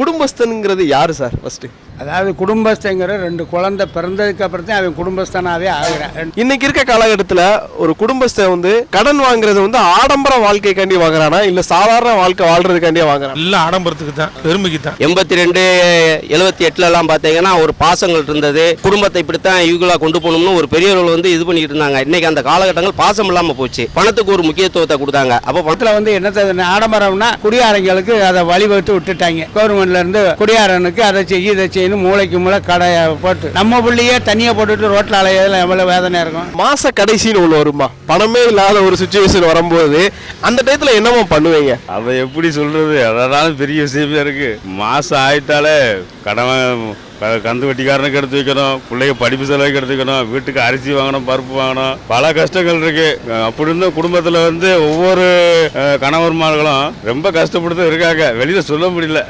குடும்பஸ்தனுங்கிறது யார் sir first அதாவது குடும்பஸ்தங்கிற ரெண்டு குழந்தை பிறந்ததுக்கு அப்புறம் தான் அவன் குடும்பஸ்தனாவே ஆகுறான். இன்னைக்கு இருக்க காலகட்டத்தில் ஒரு குடும்பஸ்தன் வந்து கடன் வாங்குறது வந்து ஆடம்பர வாழ்க்கைக்காண்டி வாங்குறானா? இல்ல சாதாரண வாழ்க்கை வாழ்றதுக்காண்டியே வாங்குறானா? எல்லாம் ஆடம்பரத்துக்கு தான் பெருமைக்கு தான். எண்பத்தி ரெண்டு எழுபத்தி எட்டுலலாம் பார்த்தீங்கன்னா ஒரு பாசங்கள் இருந்தது. குடும்பத்தை இப்படித்தான் இவங்களா கொண்டு போகணும்னு ஒரு பெரியவர்கள் வந்து இது பண்ணிட்டு இருந்தாங்க. இன்னைக்கு அந்த காலகட்டங்கள் பாசம் இல்லாமல் போச்சு. பணத்துக்கு ஒரு முக்கியத்துவத்தை கொடுத்தாங்க. அப்போ பணத்தை பணத்துல வந்து என்னத்தை ஆடம்பரம்னா குடியாரங்களுக்கு அதை வழிபட்டு விட்டுட்டாங்க. கவர்மெண்ட்ல இருந்து குடியாரனுக்கு அதை செய்ய இதை செய்யணும் மூளைக்கு மூளை கடையை போட்டு நம்ம புள்ளையே தண்ணியை போட்டுட்டு ரோட்ல அலையதுல எவ்வளவு வேதனை இருக்கும்? மாச கடைசின்னு ஒண்ணு வருமா? பணமே இல்லாத ஒரு சுச்சுவேஷன் வரும்போது அந்த டயத்துல என்னமா பண்ணுவீங்க? அதை எப்படி சொல்றது? அதனால பெரிய விஷயமே இருக்கு. மாசம் ஆயிட்டாலே கடன் க- கந்து வட்டிக்காரனுக்கு எடுத்து வைக்கணும் பிள்ளைங்க படிப்பு செலவுக்கு எடுத்து வைக்கணும் வீட்டுக்கு அரிசி வாங்கணும் பருப்பு வாங்கணும். பல கஷ்டங்கள் இருக்கு. அப்படி இருந்த குடும்பத்துல வந்து ஒவ்வொரு அஹ், கணவன்மார்களும் ரொம்ப கஷ்டப்பட்டு இருக்காங்க. வெளியில சொல்ல முடியல.